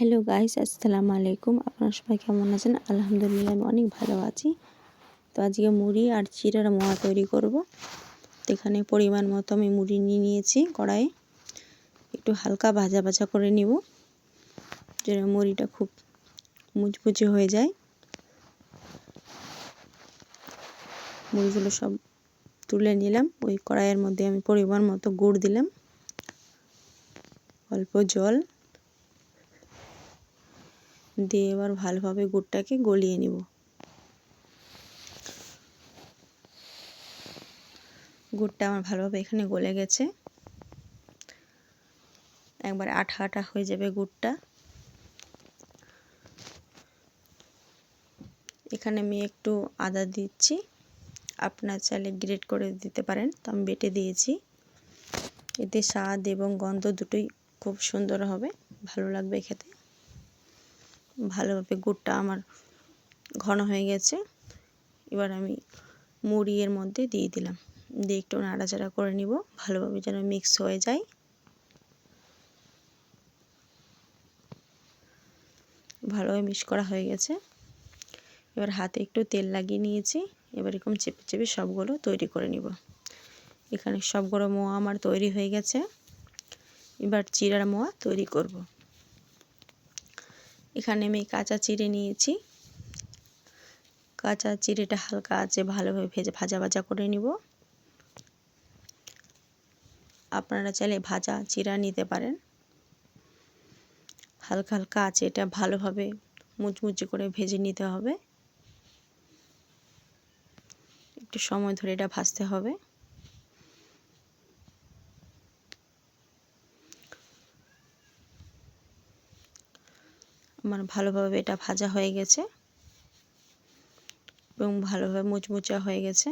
Hello guys আসসালামু আলাইকুম আপনারা সবাই কেমন আছেন আলহামদুলিল্লাহ আমি অনেক ভালো আছি তো আজকে মুড়ি আর চিরার মোয়া তৈরি করব তো এখানে পরিমাণ মতো আমি মুড়ি নিয়ে নিয়েছি কড়াইয়ে একটু হালকা ভাজা ভাজা করে নিব যেন মুড়িটা খুব মুচমুচে হয়ে যায় মুড়িগুলো সব তুলে নিলাম ওই কড়াইয়ের মধ্যে আমি পরিমাণ মতো গুড় দিলাম অল্প জল দিয়ে এবার ভালোভাবে গুড়টাকে গলিয়ে নিব। গুড়টা আমার ভালোভাবে এখানে গলে গেছে। একবার আঠা আঠা হয়ে যাবে গুড়টা। এখানে আমি একটু আদা দিচ্ছি। আপনার চাইলে গ্রেট করে দিতে পারেন, তো আমি বেটে দিয়েছি। এতে স্বাদ এবং গন্ধ দুটোই খুব সুন্দর হবে, ভালো লাগবে খেতে। ভালোভাবে গুড়টা আমার ঘন হয়ে গেছে। এবার আমি মুড়ি এর মধ্যে দিয়ে দিলাম। দিয়ে একটু নাড়াচাড়া করে নিব, ভালোভাবে যেন মিক্স হয়ে যায়। ভালোভাবে মিক্স করা হয়ে গেছে। এবার হাতে একটু তেল লাগিয়ে নিয়েছি। এবার এরকম চেপে চেপে সবগুলো তৈরি করে নিব। এখানে সবগুলো মোয়া আমার তৈরি হয়ে গেছে। এবার চিরার মোয়া তৈরি করব। এখানে আমি কাঁচা চিড়ে নিয়েছি। কাঁচা চিড়েটা হালকা আছে ভালোভাবে ভেজে ভাজা ভাজা করে নিব। আপনারা চাইলে ভাজা চিরা নিতে পারেন। হালকা হালকা আছে এটা ভালোভাবে মুচমুচে করে ভেজে নিতে হবে। একটু সময় ধরে এটা ভাজতে হবে। আমার ভালোভাবে এটা ভাজা হয়ে গেছে এবং ভালোভাবে মুচমুচা হয়ে গেছে।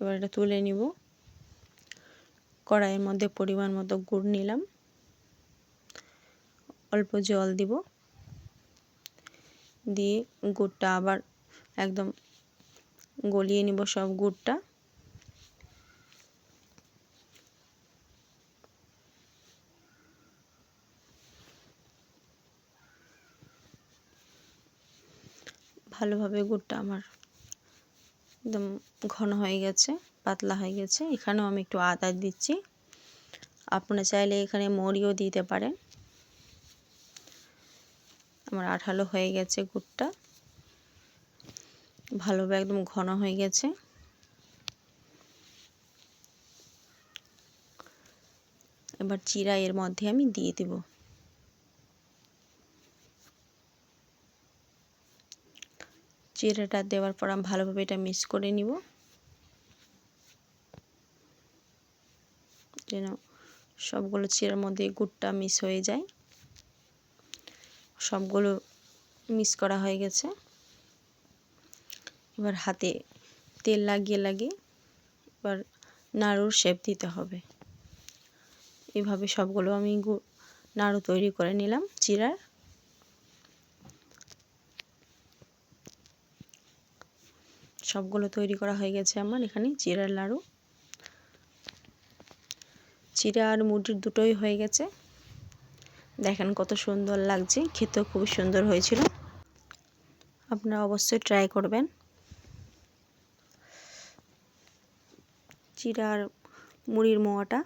এবার এটা তুলে নিব। কড়াইয়ের মধ্যে পরিমাণ মতো গুড় নিলাম। অল্প জল দিব। দিয়ে গুড়টা আবার একদম গলিয়ে নিব সব গুড়টা। ভালোভাবে গুড়টা আমার একদম ঘন হয়ে গেছে, পাতলা হয়ে গেছে। এখানেও আমি একটু আদা দিচ্ছি। আপনারা চাইলে এখানে মরিও দিতে পারেন। আমার আঠালো হয়ে গেছে গুড়টা। ভালোভাবে একদম ঘন হয়ে গেছে। এবার চিরা এর মধ্যে আমি দিয়ে দেবো। চিড়েটা দেওয়ার পর আমি ভালোভাবে এটা মিক্স করে নিব। যেন সবগুলো চিড়ের মধ্যে গুড়টা মিক্স হয়ে যায়। সবগুলো মিক্স করা হয়ে গেছে। এবার হাতে তেল লাগিয়ে লাগিয়ে এবার নাড়ুর শেপ দিতে হবে। এভাবে সবগুলো আমি নাড়ু তৈরি করে নিলাম চিরার সবগুলো তৈরি করা হয়ে গেছে আমার, এখানে চিরার লাড়ু। চিরা আর মুড়ির দুটোই হয়ে গেছে। দেখেন কত সুন্দর লাগছে, খেতেও খুব সুন্দর হয়েছিল। আপনারা অবশ্যই ট্রাই করবেন। চিরার মুড়ির মোয়াটা।